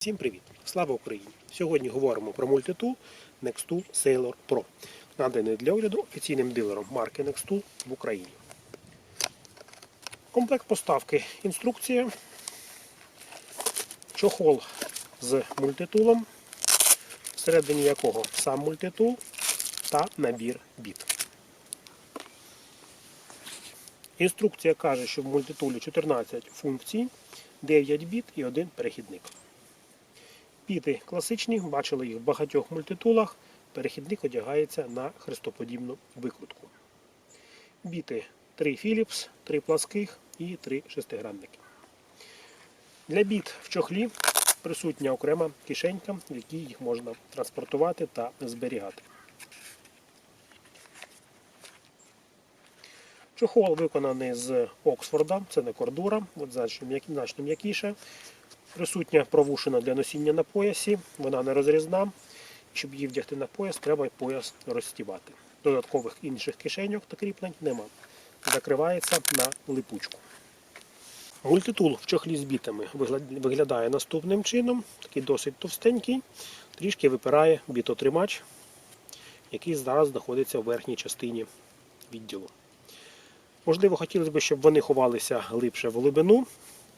Всім привіт! Слава Україні! Сьогодні говоримо про мультитул Nextool Sailor Pro, наданий для огляду офіційним дилером марки Nextool в Україні. Комплект поставки інструкція, чохол з мультитулом, всередині якого сам мультитул та набір біт. Інструкція каже, що в мультитулі 14 функцій, 9 біт і 1 перехідник. Біти класичні, бачили їх в багатьох мультитулах. Перехідник одягається на хрестоподібну викрутку. Біти 3 Philips, 3 пласких і 3 шестигранники. Для біт в чохлі присутня окрема кишенька, в якій їх можна транспортувати та зберігати. Чохол виконаний з Оксфорда, це не кордура, значно м'якіше. Присутня провушина для носіння на поясі, вона не розрізна. Щоб її вдягти на пояс, треба пояс розстібати. Додаткових інших кишеньок та кріплень нема. Закривається на липучку. Мультитул в чохлі з бітами виглядає наступним чином. Такий досить товстенький, трішки випирає бітотримач, який зараз знаходиться в верхній частині відділу. Можливо, хотілося б, щоб вони ховалися глибше в глибину,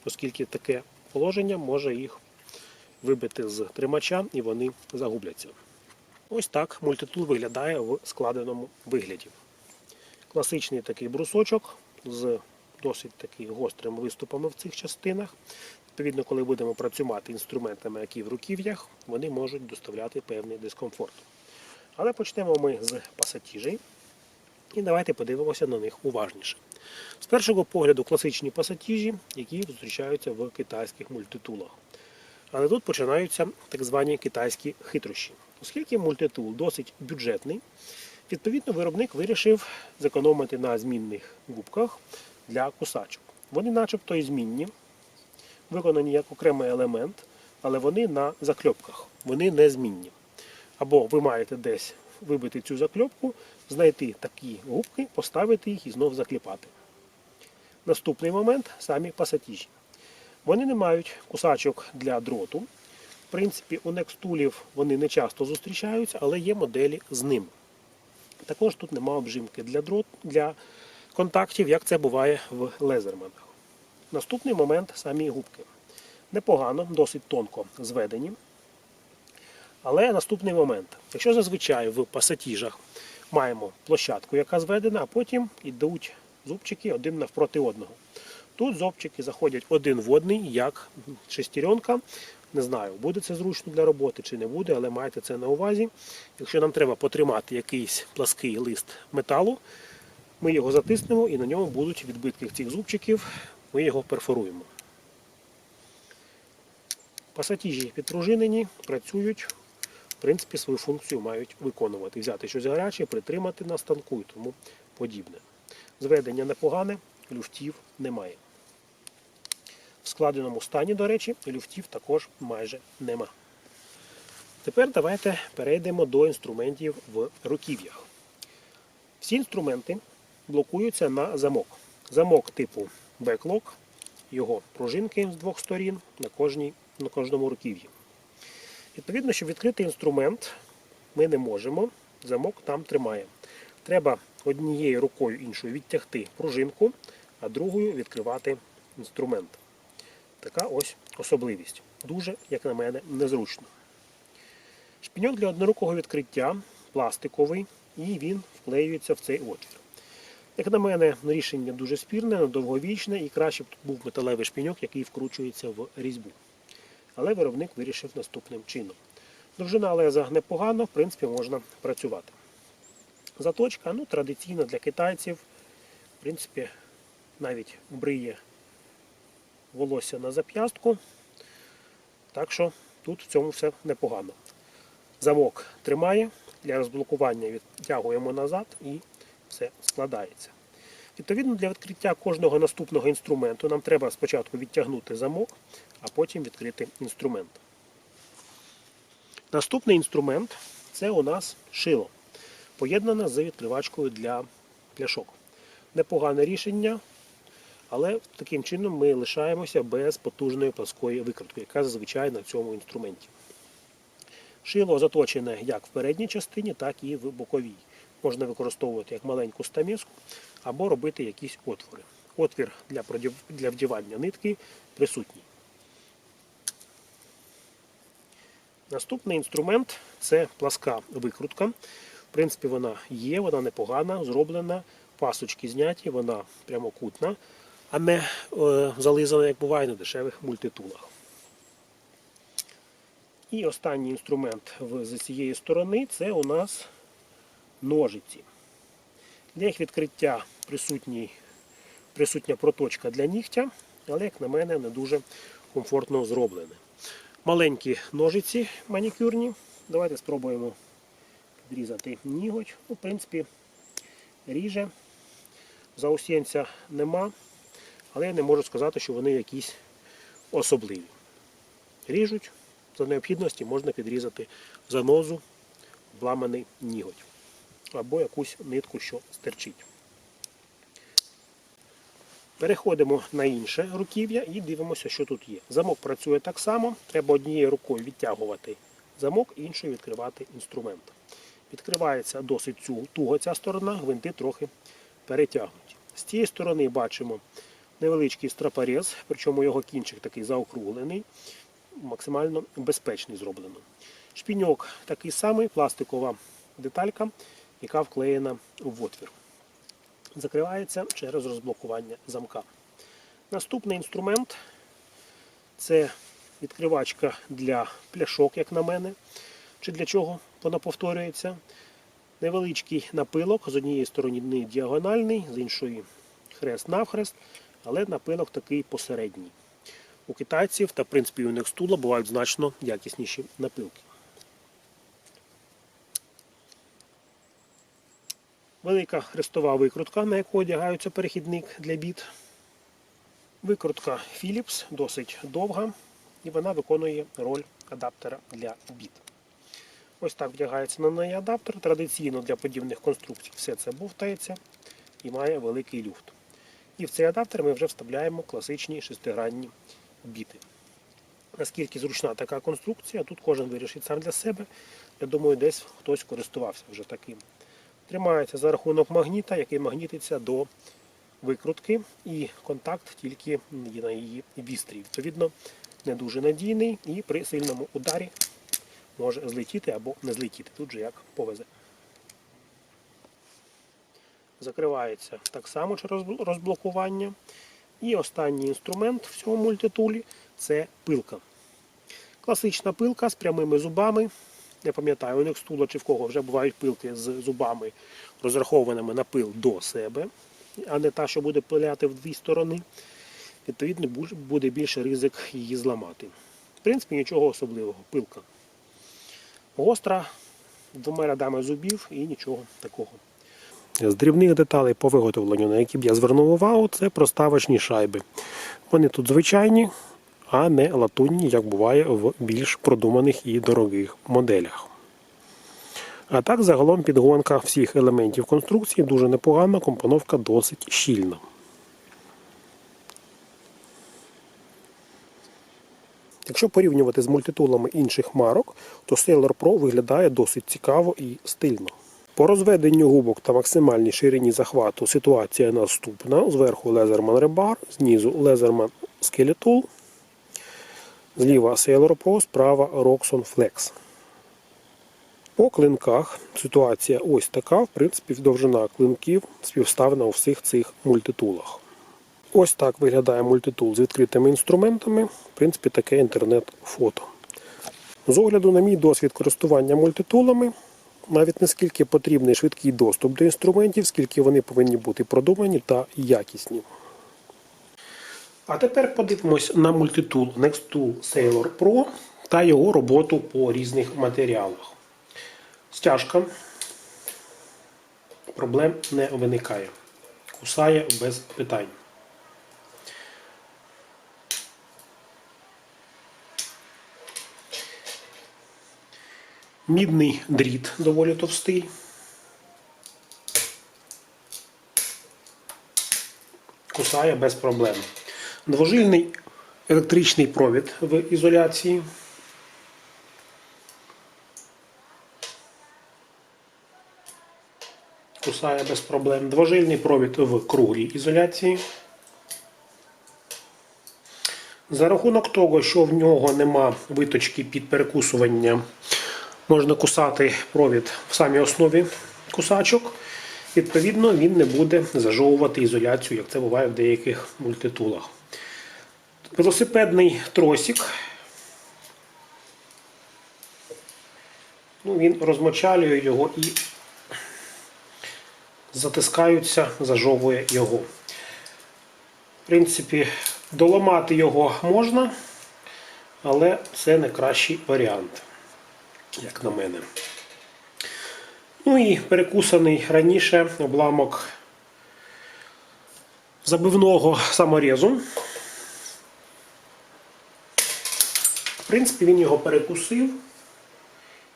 оскільки таке положення може їх вибити з тримача і вони загубляться. Ось так мультитул виглядає в складеному вигляді. Класичний такий брусочок з досить таки гострими виступами в цих частинах. Відповідно, коли будемо працювати інструментами, які в руків'ях, вони можуть доставляти певний дискомфорт. Але почнемо ми з пасатіжей. І давайте подивимося на них уважніше. З першого погляду класичні пасатіжі, які зустрічаються в китайських мультитулах. Але тут починаються так звані китайські хитрощі. Оскільки мультитул досить бюджетний, відповідно виробник вирішив зекономити на змінних губках для кусачок. Вони начебто і змінні, виконані як окремий елемент, але вони на закльопках, вони не змінні. Або ви маєте десь вибити цю закльопку, знайти такі губки, поставити їх і знов закліпати. Наступний момент самі пасатіжі. Вони не мають кусачок для дроту. В принципі, у некстулів вони не часто зустрічаються, але є моделі з ним. Також тут немає обжимки для дрот, для контактів, як це буває в лезерманах. Наступний момент самі губки. Непогано, досить тонко зведені. Але наступний момент. Якщо зазвичай в пасатіжах маємо площадку, яка зведена, а потім йдуть зубчики один навпроти одного. Тут зубчики заходять один в одний, як шестеренка. Не знаю, буде це зручно для роботи чи не буде, але майте це на увазі. Якщо нам треба потримати якийсь плаский лист металу, ми його затиснемо і на ньому будуть відбитки цих зубчиків, ми його перфоруємо. Пасатіжі підпружинені, працюють, в принципі, свою функцію мають виконувати. Взяти щось гаряче, притримати на станку і тому подібне. Зведення непогане, люфтів немає. В складеному стані, до речі, люфтів також майже нема. Тепер давайте перейдемо до інструментів в руків'ях. Всі інструменти блокуються на замок. Замок типу Backlog, його пружинки з двох сторін на, кожній, на кожному руків'ї. Відповідно, щоб відкрити інструмент, ми не можемо, замок там тримає. Треба однією рукою іншою відтягти пружинку, а другою відкривати інструмент. Така ось особливість. Дуже, як на мене, незручно. Шпіньок для однорукого відкриття пластиковий, і він вклеюється в цей отвір. Як на мене, рішення дуже спірне, довговічне і краще б тут був металевий шпіньок, який вкручується в різьбу. Але виробник вирішив наступним чином. Довжина леза непогана, в принципі, можна працювати. Заточка ну, традиційна для китайців. В принципі, навіть бриє волосся на зап'ястку. Так що тут в цьому все непогано. Замок тримає, для розблокування відтягуємо назад і все складається. Відповідно, для відкриття кожного наступного інструменту нам треба спочатку відтягнути замок, а потім відкрити інструмент. Наступний інструмент це у нас шило, поєднане з відкривачкою для пляшок. Непогане рішення, Але таким чином ми лишаємося без потужної пласкої викрутки, яка зазвичай на цьому інструменті. Шило заточене як в передній частині, так і в боковій. Можна використовувати як маленьку стамеску або робити якісь отвори. Отвір для, вдівання нитки присутній. Наступний інструмент це пласка викрутка. В принципі, вона є, вона непогана, зроблена, пасочки зняті, вона прямокутна, а не е, зализана, як буває на дешевих мультитулах. І останній інструмент з цієї сторони це у нас ножиці. Для їх відкриття присутній, присутня проточка для нігтя, але, як на мене, не дуже комфортно зроблене. Маленькі ножиці манікюрні. Давайте спробуємо підрізати ніготь. Ну, в принципі, ріже. Заусінця нема, але я не можу сказати, що вони якісь особливі. Ріжуть, за необхідності можна підрізати занозу, обламаний ніготь або якусь нитку, що стерчить. Переходимо на інше руків'я і дивимося, що тут є. Замок працює так само. Треба однією рукою відтягувати замок, іншою відкривати інструмент. Відкривається досить туго ця сторона, гвинти трохи перетягнуті. З цієї сторони бачимо невеличкий страпорез, причому його кінчик такий заокруглений, максимально безпечний зроблено. Шпіньок такий самий, пластикова деталька, яка вклеєна в отвір закривається через розблокування замка. Наступний інструмент це відкривачка для пляшок, як на мене, чи для чого вона повторюється. Невеличкий напилок, з однієї сторони діагональний, з іншої хрест-навхрест, але напилок такий посередній. У китайців та в принципі у них стула бувають значно якісніші напилки. Велика хрестова викрутка, на яку одягається перехідник для біт. Викрутка Philips досить довга і вона виконує роль адаптера для біт. Ось так вдягається на неї адаптер. Традиційно для подібних конструкцій все це бовтається і має великий люфт. І в цей адаптер ми вже вставляємо класичні шестигранні біти. Наскільки зручна така конструкція, тут кожен вирішить сам для себе. Я думаю, десь хтось користувався вже таким. Тримається за рахунок магніта, який магнітиться до викрутки, і контакт тільки на її вістрі. Відповідно, не дуже надійний і при сильному ударі може злетіти або не злетіти. Тут же як повезе. Закривається так само через розблокування. І останній інструмент в цьому мультитулі це пилка. Класична пилка з прямими зубами. Я пам'ятаю, у них стула чи в кого вже бувають пилки з зубами, розрахованими на пил до себе, а не та, що буде пиляти в дві сторони. Відповідно, буде більше ризик її зламати. В принципі, нічого особливого. Пилка. Гостра, двома рядами зубів і нічого такого. З дрібних деталей по виготовленню, на які б я звернув увагу, це проставочні шайби. Вони тут звичайні, а не латунні, як буває в більш продуманих і дорогих моделях. А так, загалом підгонка всіх елементів конструкції дуже непогана, компоновка досить щільна. Якщо порівнювати з мультитулами інших марок, то Sailor Pro виглядає досить цікаво і стильно. По розведенню губок та максимальній ширині захвату ситуація наступна. Зверху Leatherman Rebar, знизу Leatherman Skeletal, зліва Sailor Pro, справа Roxxon Flex. По клинках ситуація ось така. В принципі, довжина клинків співставна у всіх цих мультитулах. Ось так виглядає мультитул з відкритими інструментами. В принципі, таке інтернет-фото. З огляду на мій досвід користування мультитулами, навіть не скільки потрібний швидкий доступ до інструментів, скільки вони повинні бути продумані та якісні. А тепер подивимось на мультитул Nextool Sailor Pro та його роботу по різних матеріалах. Стяжка проблем не виникає. Кусає без питань. Мідний дріт доволі товстий. кусає без проблем. Двожильний електричний провід в ізоляції. Кусає без проблем. Двожильний провід в круглій ізоляції. За рахунок того, що в нього нема виточки під перекусування, можна кусати провід в самій основі кусачок. Відповідно, він не буде зажовувати ізоляцію, як це буває в деяких мультитулах. Велосипедний тросик. Ну, він розмочалює його і затискаються, зажовує його. В принципі, доламати його можна, але це не кращий варіант, як на мене. Ну і перекусаний раніше обламок забивного саморезу. В принципі, він його перекусив.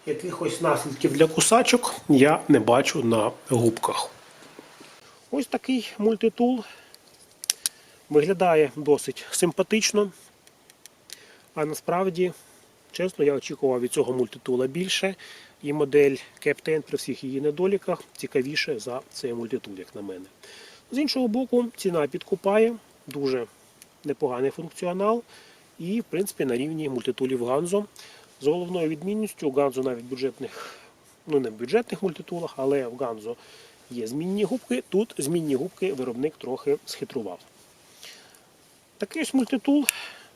Якихось наслідків для кусачок я не бачу на губках. Ось такий мультитул. Виглядає досить симпатично. А насправді, чесно, я очікував від цього мультитула більше. І модель Captain при всіх її недоліках цікавіше за цей мультитул, як на мене. З іншого боку, ціна підкупає, дуже непоганий функціонал. І, в принципі, на рівні мультитулів Ганзо. З головною відмінністю у Ганзо навіть бюджетних, ну не в бюджетних мультитулах, але в Ганзо є змінні губки. Тут змінні губки виробник трохи схитрував. Такий ось мультитул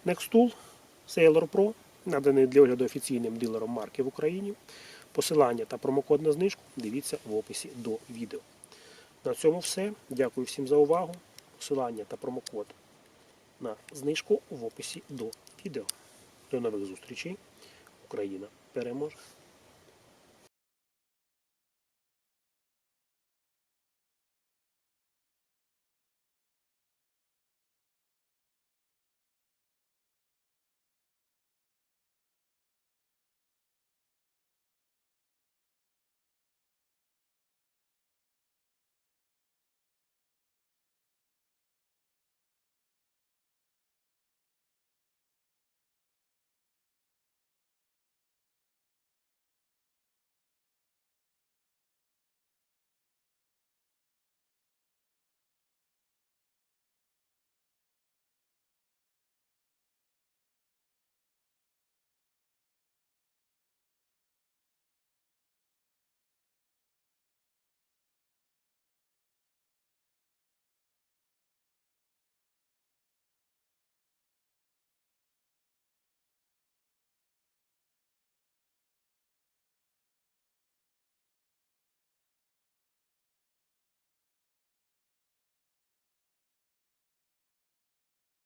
Nextool Sailor Pro, наданий для огляду офіційним дилером марки в Україні. Посилання та промокод на знижку дивіться в описі до відео. На цьому все. Дякую всім за увагу. Посилання та промокод на знижку в описі до відео. До нових зустрічей. Україна переможе!